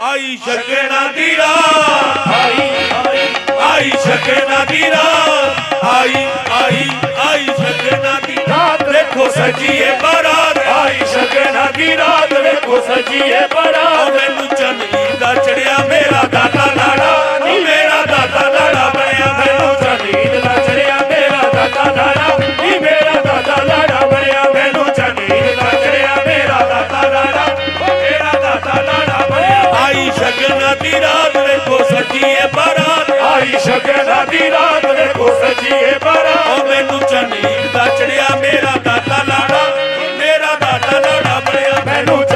ਆਈ ਛਕੇ ਨਾ ਦੀ ਰਾਤ ਆਈ ਆਈ ਛਕੇ ਨਾ ਦੀ ਰਾਤ ਆਈ ਆਈ ਆਈ ਛਕੇ ਨਾ ਦੀ ਰਾਤ ਵੇਖੋ ਸਜੀਏ ਬਾਰਾਤ। ਆਈ ਛਕੇ ਨਾ ਦੀ ਰਾਤ ਵੇਖੋ ਸਜੀਏ Aleluya.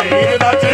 Hare Rama